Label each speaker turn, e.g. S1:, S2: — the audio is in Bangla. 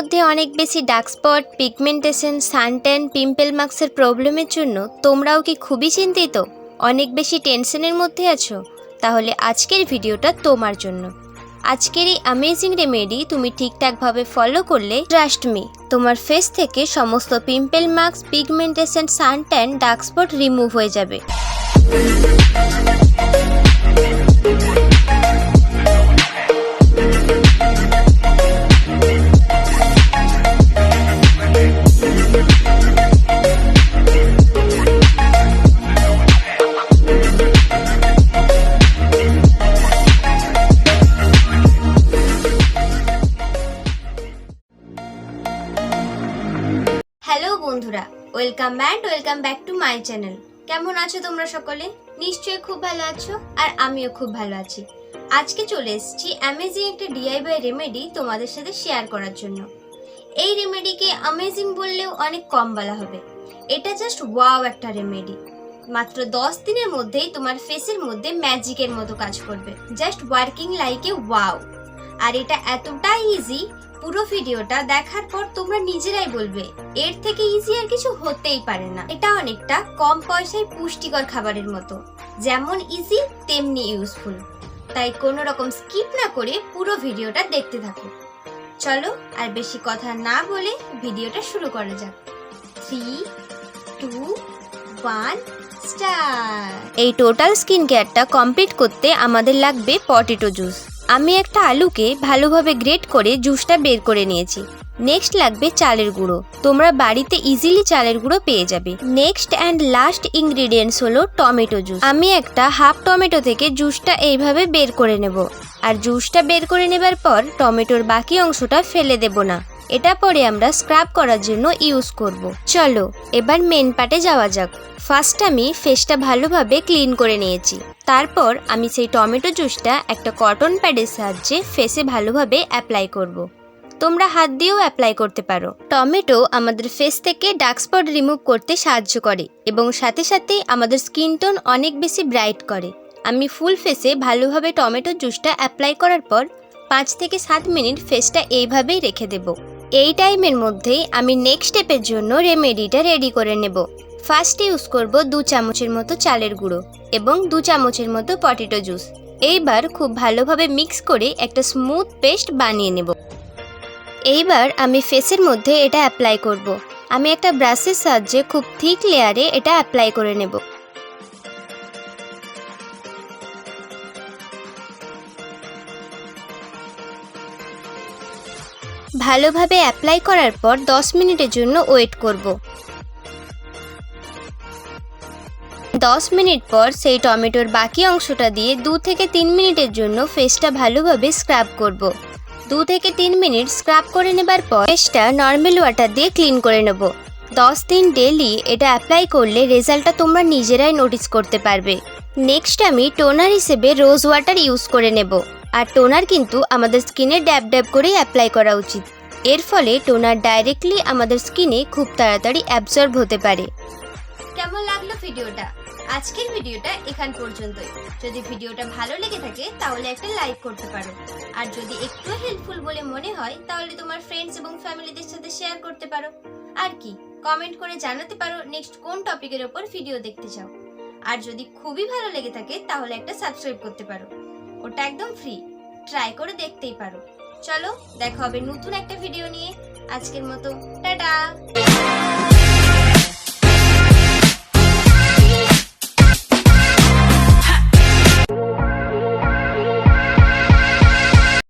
S1: মধ্যে অনেক বেশি dark spot pigmentation suntan pimple মার্কসের প্রবলেমের জন্য তোমরাও কি খুবই চিন্তিত? অনেক বেশি টেনশনের মধ্যে আছো? তাহলে আজকের ভিডিওটা তোমার জন্য। আজকের এই অ্যামেজিং রেমেডি তুমি ঠিকঠাকভাবে ফলো করলে ট্রাস্ট মি তোমার ফেস থেকে সমস্ত pimple marks pigmentation suntan dark spot remove হয়ে যাবে। হ্যালো বন্ধুরা, welcome back welcome back to my channel. কেমন আছো তোমরা সকলে? নিশ্চয়ই খুব ভালো আছো আর আমিও খুব ভালো আছি। আজকে চলে এসেছি অ্যামেজিং একটা ডিআইওয়াই রেমেডি তোমাদের সাথে শেয়ার করার জন্য। এই রেমেডিকে অ্যামেজিং বললেও অনেক কম বলা হবে। এটা জাস্ট ওয়াও একটা রেমেডি মাত্র দশ দিনের মধ্যেই তোমার ফেসের মধ্যে ম্যাজিকের মতো কাজ করবে। জাস্ট ওয়ার্কিং লাইকে ওয়াও আর এটা এতটাই ইজি পুরো ভিডিওটা দেখার পর তোমরা নিজেরাই বলবে, এর থেকে ইজি আর কিছু হতেই পারে না। এটা অনেকটা কম পয়সায় পুষ্টিকর খাবারের মতো। যেমন ইজি তেমনি ইউজফুল তাই কোনো রকম স্কিপ না করে পুরো ভিডিওটা দেখতে থাকো। চলো আর বেশি কথা না বলে ভিডিওটা শুরু করা যাক। থ্রি টু ওয়ান স্টার এই টোটাল স্কিন কেয়ারটা কমপ্লিট করতে আমাদের লাগবে পটেটো জুস আমি একটা আলুকে ভালোভাবে গ্রেট করে জুসটা বের করে নিয়েছি। নেক্সট লাগবে চালের গুঁড়ো। তোমরা বাড়িতে ইজিলি চালের গুঁড়ো পেয়ে যাবে। নেক্সট অ্যান্ড লাস্ট ইনগ্রিডিয়েন্টস হলো টমেটো জুস। আমি একটা হাফ টমেটো থেকে জুসটা এইভাবে বের করে নেব। আর জুসটা বের করে নেবার পর টমেটোর বাকি অংশটা ফেলে দেব না। এটা পরে আমরা স্ক্রাব করার জন্য ইউজ করব। চলো, এবার মেন পার্টে যাওয়া যাক। ফার্স্ট আমি ফেসটা ভালোভাবে ক্লিন করে নিয়েছি। তারপর আমি সেই টমেটো জুসটা একটা কটন প্যাডের সাহায্যে ফেসে ভালোভাবে অ্যাপ্লাই করব। তোমরা হাত দিয়েও অ্যাপ্লাই করতে পারো। টমেটো আমাদের ফেস থেকে ডার্ক স্পট রিমুভ করতে সাহায্য করে এবং সাথে সাথে আমাদের স্কিন টোন অনেক বেশি ব্রাইট করে। আমি ফুল ফেসে ভালোভাবে টমেটো জুসটা অ্যাপ্লাই করার পর পাঁচ থেকে সাত মিনিট ফেসটা এইভাবেই রেখে দেব। এই টাইমের মধ্যেই আমি নেক্সট স্টেপের জন্য রেমেডিটা রেডি করে নেব। ফার্স্ট ইউজ করব দু চামচের মতো চালের গুঁড়ো এবং দু চামচের মতো পটেটো জুস এইবার খুব ভালোভাবে মিক্স করে একটা স্মুথ পেস্ট বানিয়ে নেব। এইবার আমি ফেসের মধ্যে এটা অ্যাপ্লাই করব। আমি একটা ব্রাশের সাহায্যে খুব থিক লেয়ারে এটা অ্যাপ্লাই করে নেব। ভালোভাবে অ্যাপ্লাই করার পর 10 মিনিটের জন্য ওয়েট করব। দশ মিনিট পর সেই টমেটোর বাকি অংশটা দিয়ে দু থেকে তিন মিনিটের জন্য ফেসটা ভালোভাবে স্ক্রাব করব। দু থেকে তিন মিনিট স্ক্রাব করে নেবার পর ফেসটা নর্মাল ওয়াটার দিয়ে ক্লিন করে নেব দশ দিন ডেলি এটা অ্যাপ্লাই করলে রেজাল্টটা তোমরা নিজেরাই নোটিস করতে পারবে নেক্সট আমি টোনার হিসেবে রোজ ওয়াটার ইউজ করে নেব আর টোনার কিন্তু আমাদের স্কিনে ড্যাব ড্যাব করেই অ্যাপ্লাই করা উচিত। এর ফলে টোনার ডাইরেক্টলি আমাদের স্কিনে খুব তাড়াতাড়ি অ্যাবজর্ব হতে পারে। কেমন লাগল ভিডিওটা? আজকের ভিডিওটা এখান পর্যন্তই। যদি ভিডিওটা ভালো লেগে থাকে, তাহলে একটা লাইক করতে পারো। আর যদি একটু হেল্পফুল বলে মনে হয়, তাহলে তোমার ফ্রেন্ডস এবং ফ্যামিলিদের সাথে শেয়ার করতে পারো। আর কি কমেন্ট করে জানাতে পারো নেক্সট কোন টপিকের ওপর ভিডিও দেখতে চাও। আর যদি খুবই ভালো লেগে থাকে, তাহলে একটা সাবস্ক্রাইব করতে পারো। ওটা একদম ফ্রি ট্রাই করে দেখতেই পারো। চলো, দেখা হবে নতুন একটা ভিডিও নিয়ে। আজকের মতো, টাটা!